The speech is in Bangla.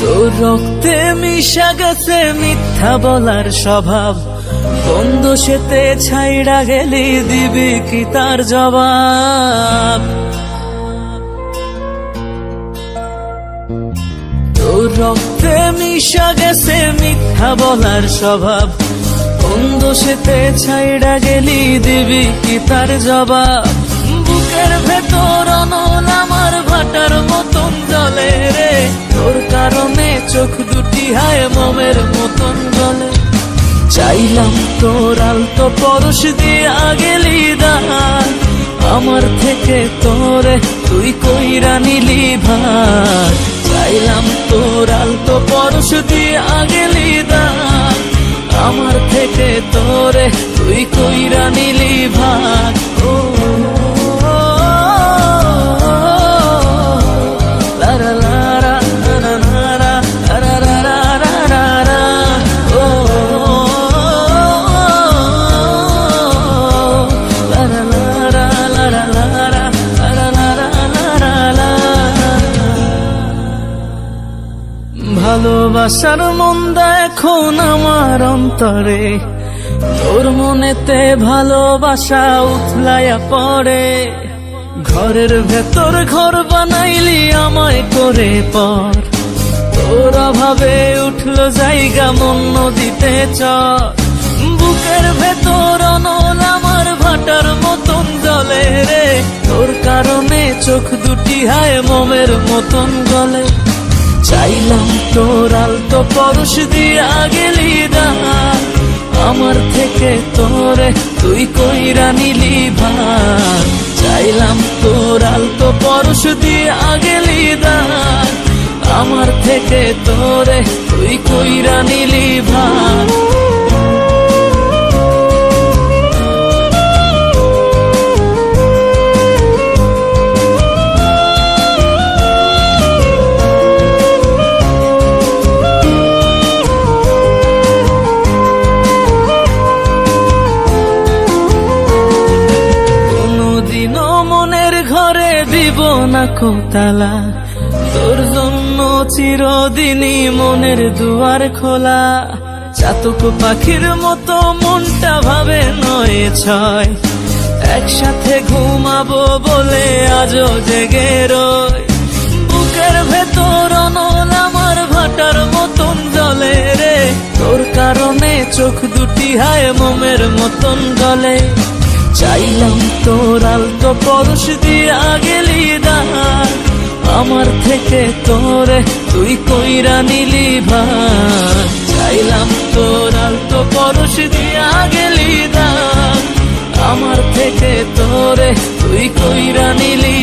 তোর রক্তে মিশা গেছে মিথ্যা বলার স্বভাব। বন্ধ সেতে ছাইড়া গেলি দিবি কি তার জবাব? তোর রক্তে মিশা গেছে মিথ্যা বলার স্বভাব। বন্ধ সেতে ছাইড়া গেলি দিবি কি তার জবাব? বুকের ভেতর চাইলাম তোর আলতো পরশ দিয়া গেলি দান আমার থেকে তোরে তুই কইরা নিলি ভার চাইলাম তোর আলতো পরশ দিয়া গেলি দান ভালোবাসার মন্দা এখন আমার অন্তরে। তোর মনেতে ভালোবাসা উথলাইয়া পড়ে। ঘরের ভেতর ঘর বানাইলি আমায় করে পর। তোর অভাবে উঠল জায়গা মন নদীতে চর। বুকের ভেতর চোখ দুটি হায় মোমের মতন গলে। চাইলাম তোর আলতো পরশ দিয়া গেলি দান আমার থেকে তোরে তুই কইরা নিলি ভার। চাইলাম তোর আলতো পরশ না কোতালা তোর জন্য চিরদিনই মনের দুয়ার খোলা। চাতক পাখির মতো মনটা ভাবে নয় ছয়। একসাথে ঘুমাবো বলে আজও জেগে রয় বুকের ভেতর অনল আমার ভাটার মতন জলে রে। তোর কারণে চোখ দুটি হায় মোমের মতন গলে। চাইলাম তোর আলতো পরশ দিয়া গেলি দা আমার থেকে তোরে তুই কইরা নিলি ভাই চাইলাম তোর আলতো পরশ দিয়া গেলি দা আমার থেকে তোরে তুই কইরা নিলি